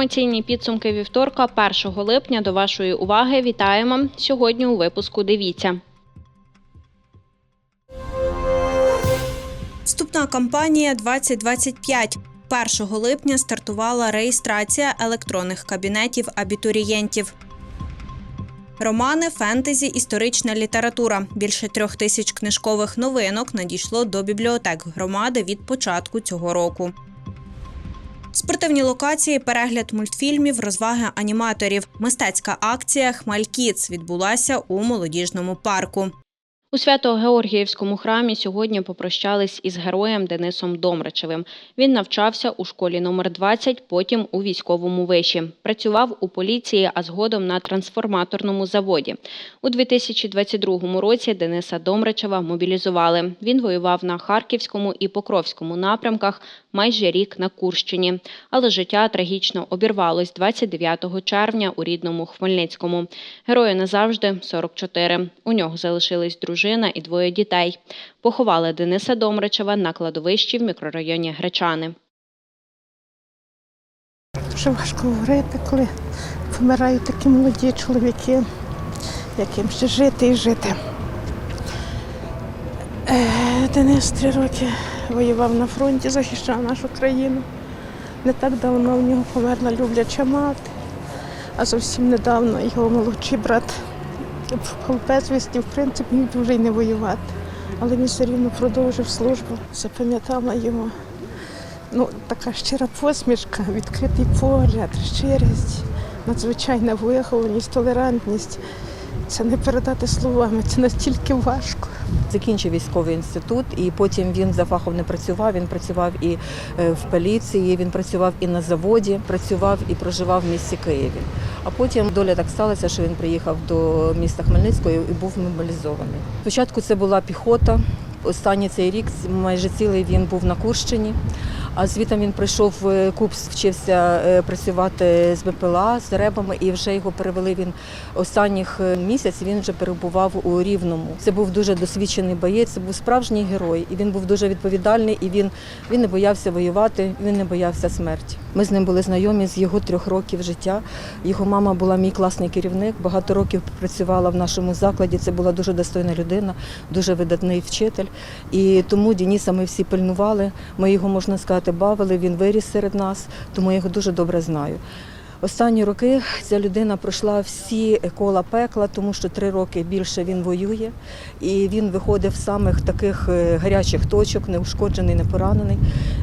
Інформаційні підсумки вівторка 1 липня до вашої уваги вітаємо. Сьогодні у випуску дивіться. Вступна кампанія 2025. 1 липня стартувала реєстрація електронних кабінетів абітурієнтів. Романи, фентезі, історична література. Більше трьох тисяч книжкових новинок надійшло до бібліотек громади від початку цього року. Спортивні локації, перегляд мультфільмів, розваги аніматорів. Мистецька акція Хмалькіц відбулася у молодіжному парку. У Свято-Георгіївському храмі сьогодні попрощались із героєм Денисом Домрачевим. Він навчався у школі номер 20, потім у військовому виші. Працював у поліції, а згодом на трансформаторному заводі. У 2022 році Дениса Домрачева мобілізували. Він воював на Харківському і Покровському напрямках майже рік на Курщині. Але життя трагічно обірвалось 29 червня у рідному Хмельницькому. Герою назавжди 44. У нього залишились дружина і двоє дітей. Поховали Дениса Домрачева на кладовищі в мікрорайоні Гречани. Дуже важко говорити, коли помирають такі молоді чоловіки, яким ще жити і жити. Е, Денис три роки воював на фронті, захищав нашу країну. Не так давно в нього померла любляча мати, а зовсім недавно його молодший брат безвісті, в принципі, міг вже й не воювати. Але він все рівно продовжив службу, запам'ятала його. Ну, така щира посмішка, відкритий погляд, щирість, надзвичайна вихованість, толерантність. Це не передати словами, це настільки важко. Закінчив військовий інститут, і потім він за фахом не працював. Він працював і е, в поліції, він працював і на заводі, працював і проживав в місті Києві. А потім доля так сталася, що він приїхав до міста Хмельницького і був мобілізований. Спочатку це була піхота. Останній цей рік майже цілий він був на Курщині. А звітом він прийшов в Купс, вчився е, працювати з БПЛА, з ребами, і вже його перевели він останніх е, місяць. Він вже перебував у Рівному. Це був дуже досвідчений боєць, це був справжній герой, і він був дуже відповідальний. І він, він не боявся воювати, він не боявся смерті. Ми з ним були знайомі з його трьох років життя. Його мама була мій класний керівник. Багато років працювала в нашому закладі. Це була дуже достойна людина, дуже видатний вчитель. І тому Дініса ми всі пильнували. Ми його можна сказати, бавили. Він виріс серед нас, тому я його дуже добре знаю. Останні роки ця людина пройшла всі кола пекла, тому що три роки більше він воює, і він виходив з самих таких е, гарячих точок, неушкоджений, не поранений.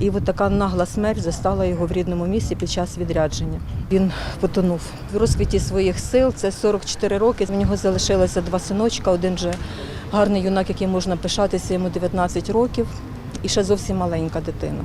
І от така нагла смерть застала його в рідному місці під час відрядження. Він потонув в розквіті своїх сил. Це 44 роки. В нього залишилося два синочка. Один же гарний юнак, який можна пишатися, йому 19 років, і ще зовсім маленька дитина.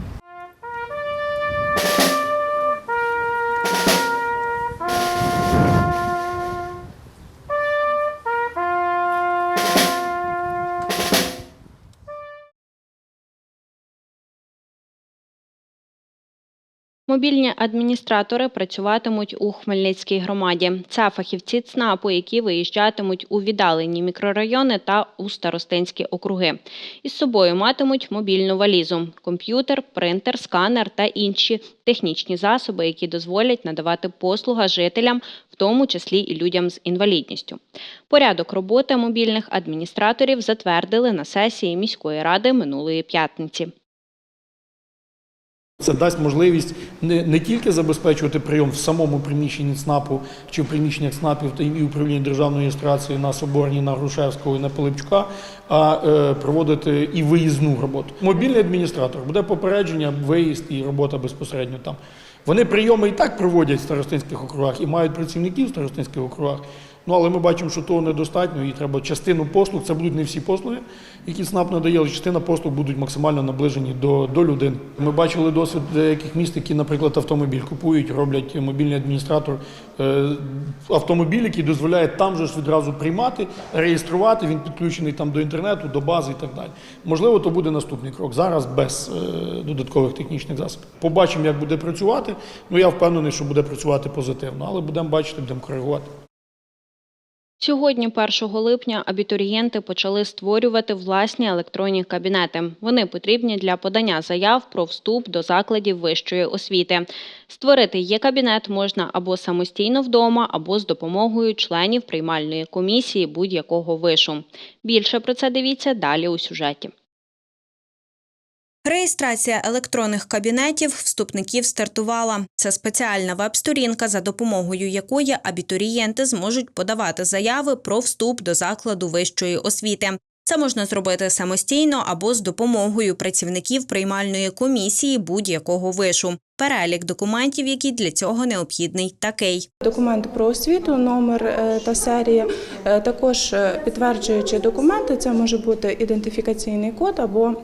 Мобільні адміністратори працюватимуть у Хмельницькій громаді. Це фахівці ЦНАПу, які виїжджатимуть у віддалені мікрорайони та у старостинські округи. Із собою матимуть мобільну валізу, комп'ютер, принтер, сканер та інші технічні засоби, які дозволять надавати послуга жителям, в тому числі і людям з інвалідністю. Порядок роботи мобільних адміністраторів затвердили на сесії міської ради минулої п'ятниці. Це дасть можливість не, не тільки забезпечувати прийом в самому приміщенні ЦНАПу чи в приміщеннях ЦНАПів та і управління державної реєстрації на Соборній, на Грушевського і на Пилипчука, а е, проводити і виїзну роботу. Мобільний адміністратор буде попередження, виїзд і робота безпосередньо там. Вони прийоми і так проводять в старостинських округах і мають працівників в старостинських округах. Ну, але ми бачимо, що того недостатньо, і треба частину послуг, це будуть не всі послуги, які СНАП надає, але частина послуг будуть максимально наближені до, до людини. Ми бачили досвід деяких міст, які, наприклад, автомобіль купують, роблять мобільний адміністратор е, автомобіль, який дозволяє там же ж відразу приймати, реєструвати, він підключений там до інтернету, до бази і так далі. Можливо, то буде наступний крок. Зараз без е, додаткових технічних засобів. Побачимо, як буде працювати. Ну я впевнений, що буде працювати позитивно, але будемо бачити, будемо коригувати. Сьогодні, 1 липня, абітурієнти почали створювати власні електронні кабінети. Вони потрібні для подання заяв про вступ до закладів вищої освіти. Створити є кабінет можна або самостійно вдома, або з допомогою членів приймальної комісії будь-якого вишу. Більше про це дивіться далі у сюжеті. Реєстрація електронних кабінетів вступників стартувала. Це спеціальна веб-сторінка, за допомогою якої абітурієнти зможуть подавати заяви про вступ до закладу вищої освіти. Це можна зробити самостійно або з допомогою працівників приймальної комісії будь-якого вишу. Перелік документів, які для цього необхідний, такий. Документи про освіту, номер е, та серія, Е, також е, підтверджуючи документи, це може бути ідентифікаційний код або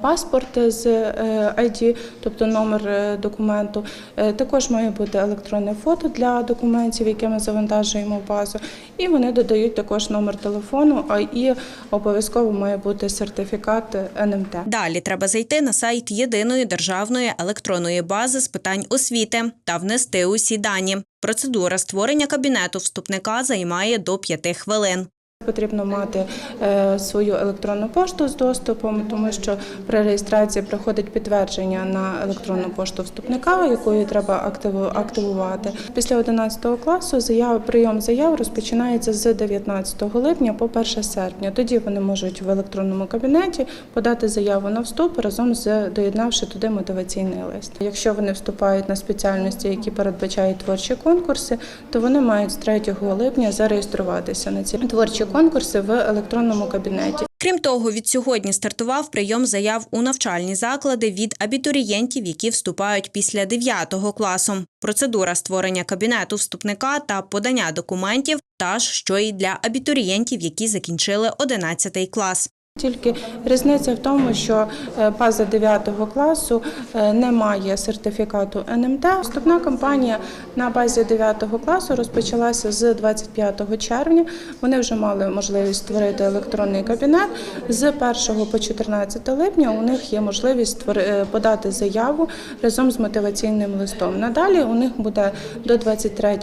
паспорт з е, ID, тобто номер е, документу. Е, Також має бути електронне фото для документів, яке ми завантажуємо в базу. І вони додають також номер телефону, а і обов'язково має бути сертифікат НМТ. Далі треба зайти на сайт єдиної державної електронної бази з питань освіти та внести усі дані. Процедура створення кабінету вступника займає до 5 хвилин. Потрібно мати е, свою електронну пошту з доступом, тому що при реєстрації приходить підтвердження на електронну пошту вступника, якою треба активувати. Після 11 класу прийом заяв розпочинається з 19 липня по 1 серпня. Тоді вони можуть в електронному кабінеті подати заяву на вступ разом з доєднавши туди мотиваційний лист. Якщо вони вступають на спеціальності, які передбачають творчі конкурси, то вони мають з 3 липня зареєструватися на ці творчі конкурси в електронному кабінеті. Крім того, від сьогодні стартував прийом заяв у навчальні заклади від абітурієнтів, які вступають після 9 класу. Процедура створення кабінету вступника та подання документів та ж, що і для абітурієнтів, які закінчили 11 клас. Тільки різниця в тому, що е, база 9 класу е, не має сертифікату НМТ. Вступна кампанія на базі 9 класу розпочалася з 25 червня. Вони вже мали можливість створити електронний кабінет. З 1 по 14 липня у них є можливість е, подати заяву разом з мотиваційним листом. Надалі у них буде до 23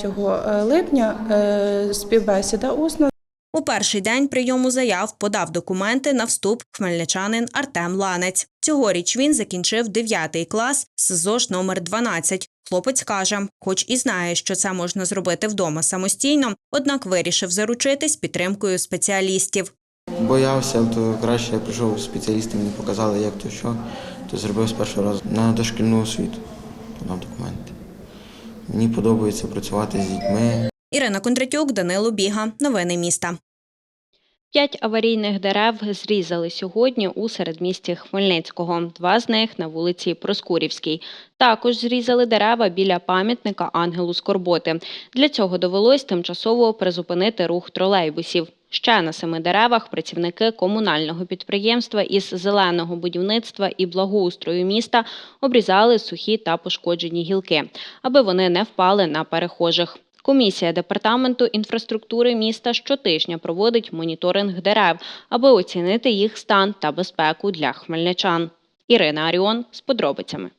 липня співбесіда усна У перший день прийому заяв подав документи на вступ хмельничанин Артем Ланець. Цьогоріч він закінчив 9 клас з ЗОЖ номер 12. Хлопець каже, хоч і знає, що це можна зробити вдома самостійно, однак вирішив заручитись підтримкою спеціалістів. Боявся, то краще я прийшов спеціалісти, мені показали, як то що, то зробив з першого разу на дошкільну освіту, подав документи. Мені подобається працювати з дітьми. Ірина Кондратюк, Данило Біга. Новини міста. П'ять аварійних дерев зрізали сьогодні у середмісті Хмельницького. Два з них на вулиці Проскурівській. Також зрізали дерева біля пам'ятника Ангелу Скорботи. Для цього довелось тимчасово призупинити рух тролейбусів. Ще на семи деревах працівники комунального підприємства із зеленого будівництва і благоустрою міста обрізали сухі та пошкоджені гілки, аби вони не впали на перехожих. Комісія департаменту інфраструктури міста щотижня проводить моніторинг дерев, аби оцінити їх стан та безпеку для хмельничан. Ірина Аріон з подробицями.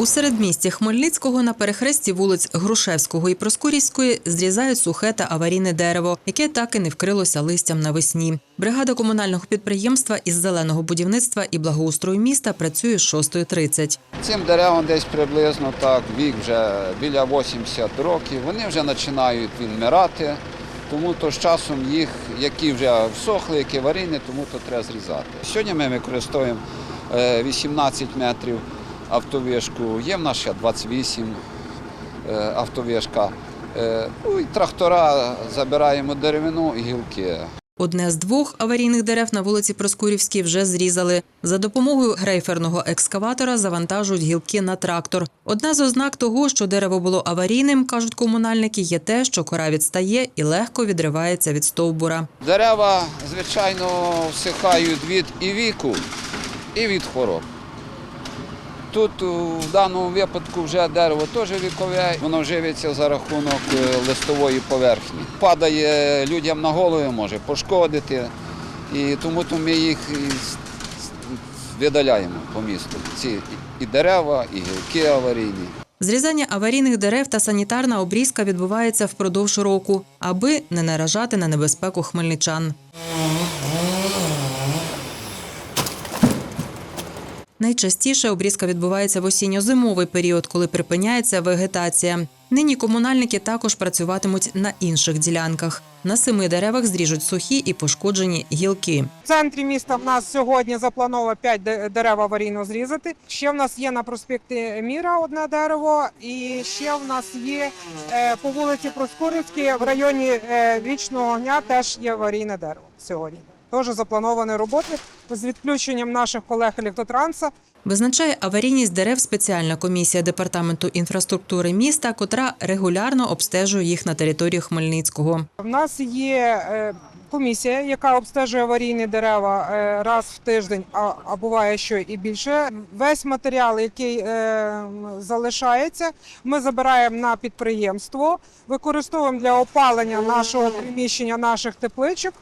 У середмісті Хмельницького на перехресті вулиць Грушевського і Проскурівської зрізають сухе та аварійне дерево, яке так і не вкрилося листям навесні. Бригада комунального підприємства із зеленого будівництва і благоустрою міста працює з 6.30. Цим деревам десь приблизно так, вік вже біля 80 років. Вони вже починають відмирати, тому то з часом їх, які вже всохли, які аварійні, тому то треба зрізати. Сьогодні ми використовуємо е, 18 метрів автовишку, є в нас ще 28 е, автовишка. Е, Ну і трактора забираємо деревину і гілки. Одне з двох аварійних дерев на вулиці Проскурівській вже зрізали. За допомогою грейферного екскаватора завантажують гілки на трактор. Одна з ознак того, що дерево було аварійним, кажуть комунальники, є те, що кора відстає і легко відривається від стовбура. Дерева, звичайно, всихають від і віку, і від хвороб. Тут в даному випадку вже дерево теж вікове, воно живиться за рахунок е, листової поверхні. Падає людям на голову, може пошкодити, і тому то ми їх видаляємо по місту. Ці і дерева, і гілки аварійні. Зрізання аварійних дерев та санітарна обрізка відбувається впродовж року, аби не наражати на небезпеку хмельничан. Найчастіше обрізка відбувається в осінньо-зимовий період, коли припиняється вегетація. Нині комунальники також працюватимуть на інших ділянках. На семи деревах зріжуть сухі і пошкоджені гілки. В центрі міста в нас сьогодні заплановано 5 дерев аварійно зрізати. Ще в нас є на проспекті Міра одне дерево, і ще в нас є е, по вулиці Проскурівській в районі е, Вічного огня теж є аварійне дерево сьогодні. Теж заплановані роботи з відключенням наших колег електротранса. Визначає аварійність дерев спеціальна комісія департаменту інфраструктури міста, котра регулярно обстежує їх на території Хмельницького. В нас є е, комісія, яка обстежує аварійні дерева е, раз в тиждень, а, а буває, що і більше. Весь матеріал, який е, залишається, ми забираємо на підприємство, використовуємо для опалення нашого приміщення, наших тепличок.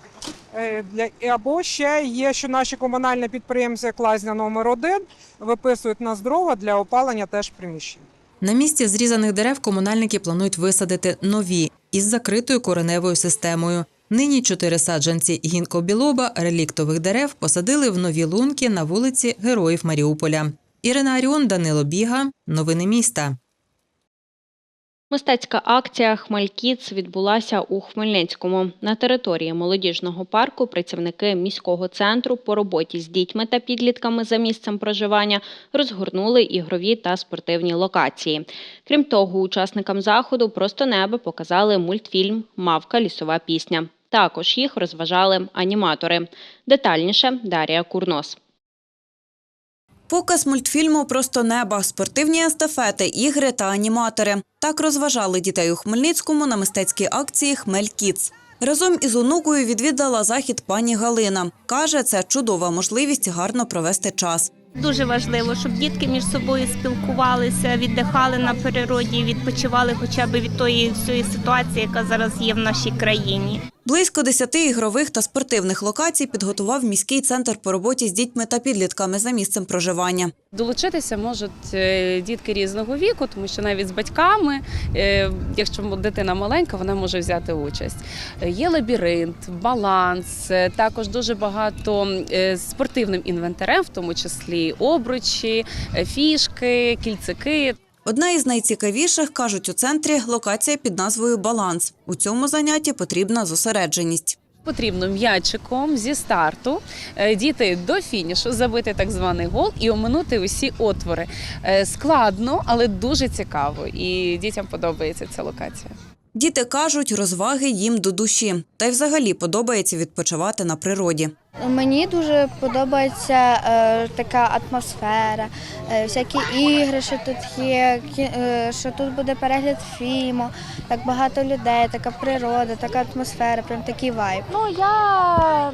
Е, або ще є, що наші комунальні підприємці, як лазня номер 1 виписують нас дрова для опалення теж приміщень. На місці зрізаних дерев комунальники планують висадити нові із закритою кореневою системою. Нині чотири саджанці гінкобілоба реліктових дерев посадили в нові лунки на вулиці Героїв Маріуполя. Ірина Аріон, Данило Біга. Новини міста. Мистецька акція Хмелькіц відбулася у Хмельницькому. На території молодіжного парку працівники міського центру по роботі з дітьми та підлітками за місцем проживання розгорнули ігрові та спортивні локації. Крім того, учасникам заходу просто небо показали мультфільм Мавка лісова пісня. Також їх розважали аніматори. Детальніше Дарія Курнос. Показ мультфільму Просто неба, спортивні естафети, ігри та аніматори. Так розважали дітей у Хмельницькому на мистецькій акції Хмель Кіц. Разом із онукою відвідала захід пані Галина. Каже, це чудова можливість гарно провести час. Дуже важливо, щоб дітки між собою спілкувалися, віддихали на природі, відпочивали хоча б від тої всієї ситуації, яка зараз є в нашій країні. Близько десяти ігрових та спортивних локацій підготував міський центр по роботі з дітьми та підлітками за місцем проживання. Долучитися можуть е, дітки різного віку, тому що навіть з батьками, е, якщо дитина маленька, вона може взяти участь. Є лабіринт, баланс, е, також дуже багато спортивним інвентарем, в тому числі обручі, фішки, кільцики. Одна із найцікавіших, кажуть у центрі, локація під назвою Баланс. У цьому занятті потрібна зосередженість. Потрібно м'ячиком зі старту е, діти до фінішу забити так званий гол і оминути усі отвори. Е, Складно, але дуже цікаво, і дітям подобається ця локація. Діти кажуть, розваги їм до душі, та й взагалі подобається відпочивати на природі. Мені дуже подобається е, така атмосфера, е, всякі ігри, що тут є, кі- е, що тут буде перегляд фільму, так багато людей, така природа, така атмосфера, прям такий вайб. Ну я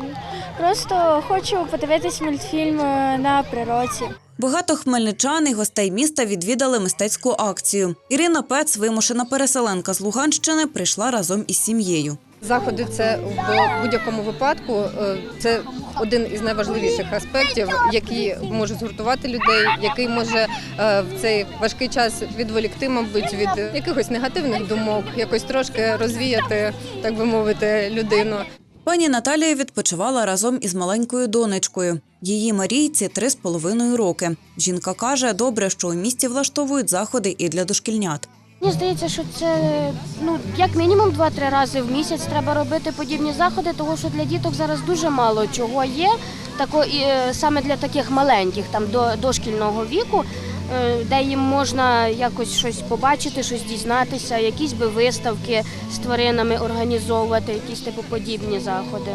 просто хочу подивитись мультфільм е, на природі. Багато хмельничан і гостей міста відвідали мистецьку акцію. Ірина Пец, вимушена переселенка з Луганщини, прийшла разом із сім'єю. Заходи це в будь-якому випадку. е, Це один із найважливіших аспектів, який може згуртувати людей, який може е, в цей важкий час відволікти, мабуть, від якихось негативних думок, якось трошки розвіяти, так би мовити, людину. Пані Наталія відпочивала разом із маленькою донечкою. Її Марійці три з половиною роки. Жінка каже, добре, що у місті влаштовують заходи і для дошкільнят. Мені здається, що це ну як мінімум 2-3 рази в місяць треба робити подібні заходи, тому що для діток зараз дуже мало чого є. Тако і е, саме для таких маленьких, там до дошкільного віку, е, де їм можна якось щось побачити, щось дізнатися, якісь би виставки з тваринами організовувати, якісь типу подібні заходи.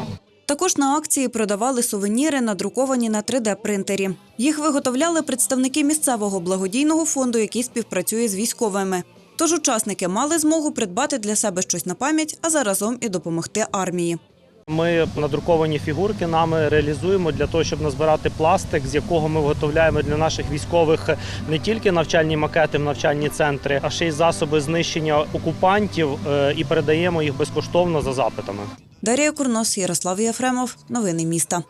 Також на акції продавали сувеніри, надруковані на 3D-принтері. Їх виготовляли представники місцевого благодійного фонду, який співпрацює з військовими. Тож учасники мали змогу придбати для себе щось на пам'ять, а заразом і допомогти армії. Ми надруковані фігурки нами реалізуємо для того, щоб назбирати пластик, з якого ми виготовляємо для наших військових не тільки навчальні макети в навчальні центри, а ще й засоби знищення окупантів е, і передаємо їх безкоштовно за запитами. Дар'я Курнос, Ярослав Єфремов. Новини міста.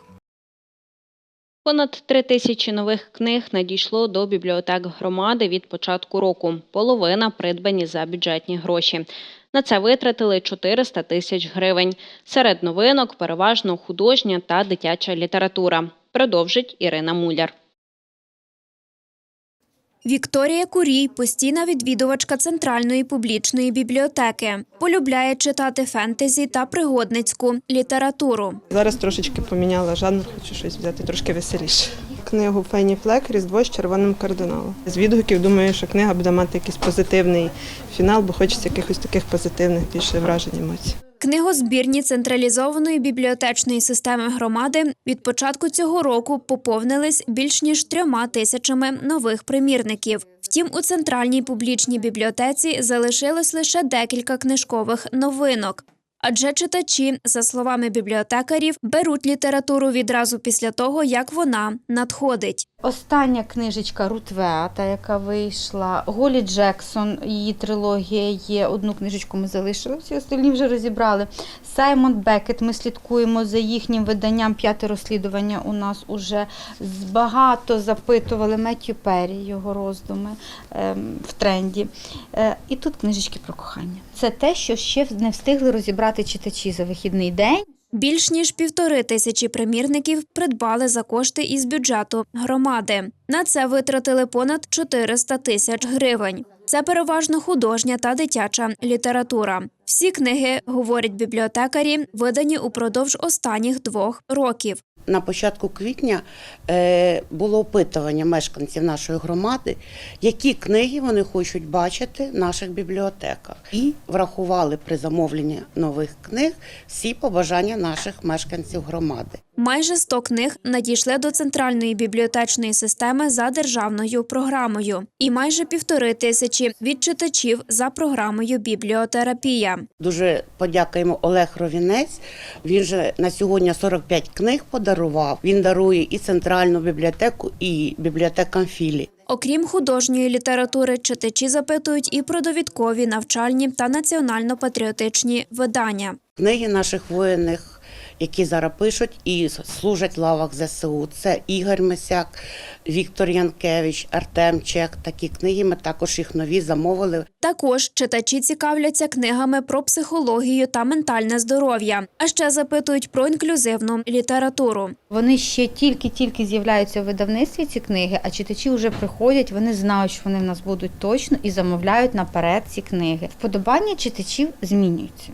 Понад три тисячі нових книг надійшло до бібліотек громади від початку року. Половина придбані за бюджетні гроші. На це витратили 400 тисяч гривень. Серед новинок переважно художня та дитяча література. Продовжить Ірина Муляр. Вікторія Курій постійна відвідувачка центральної публічної бібліотеки. Полюбляє читати фентезі та пригодницьку літературу. Зараз трошечки поміняла жанр, хочу щось взяти трошки веселіше. Книгу Фенні Флек Різдво з червоним кардиналом. З відгуків думаю, що книга буде мати якийсь позитивний фінал, бо хочеться якихось таких позитивних більше вражень емоцій. Книгозбірні централізованої бібліотечної системи громади від початку цього року поповнились більш ніж трьома тисячами нових примірників. Втім, у центральній публічній бібліотеці залишилось лише декілька книжкових новинок. Адже читачі, за словами бібліотекарів, беруть літературу відразу після того, як вона надходить. Остання книжечка Рутвеата, яка вийшла. Голі Джексон, її трилогія є. Одну книжечку ми залишили, всі остальні вже розібрали. Саймон Бекет, ми слідкуємо за їхнім виданням. П'яте розслідування у нас уже багато запитували Меттю Перрі, його роздуми ем, в тренді. Е, і тут книжечки про кохання. Це те, що ще не встигли розібрати читачі за вихідний день. Більш ніж півтори тисячі примірників придбали за кошти із бюджету громади. На це витратили понад 400 тисяч гривень. Це переважно художня та дитяча література. Всі книги, говорять бібліотекарі, видані упродовж останніх двох років. На початку квітня е, було опитування мешканців нашої громади, які книги вони хочуть бачити в наших бібліотеках, і врахували при замовленні нових книг всі побажання наших мешканців громади. Майже 100 книг надійшли до центральної бібліотечної системи за державною програмою, і майже півтори тисячі від читачів за програмою бібліотерапія. Дуже подякуємо Олег Ровінець. Він же на сьогодні 45 книг подарував. Він дарує і центральну бібліотеку, і бібліотекам філі. Окрім художньої літератури, читачі запитують і про довідкові, навчальні та національно-патріотичні видання. Книги наших воїнів, які зараз пишуть і служать в лавах ЗСУ. Це Ігор Мисяк, Віктор Янкевич, Артем Чех. Такі книги ми також їх нові замовили. Також читачі цікавляться книгами про психологію та ментальне здоров'я, а ще запитують про інклюзивну літературу. Вони ще тільки-тільки з'являються в видавництві ці книги, а читачі вже приходять, вони знають, що вони в нас будуть точно і замовляють наперед ці книги. Вподобання читачів змінюються.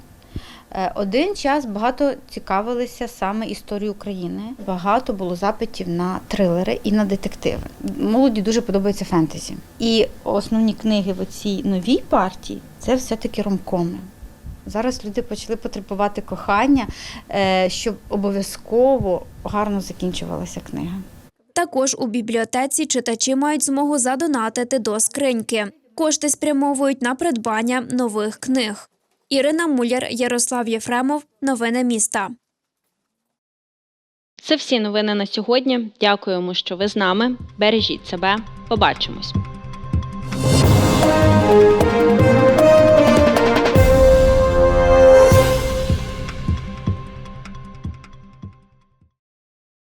Е, Один час багато цікавилися саме історією України. Багато було запитів на трилери і на детективи. Молоді дуже подобається фентезі. І основні книги в цій новій партії це все-таки ромкоми. Зараз люди почали потребувати кохання, е, щоб обов'язково гарно закінчувалася книга. Також у бібліотеці читачі мають змогу задонатити до скриньки. Кошти спрямовують на придбання нових книг. Ірина Муляр, Ярослав Єфремов. Новини міста. Це всі новини на сьогодні. Дякуємо, що ви з нами. Бережіть себе. Побачимось.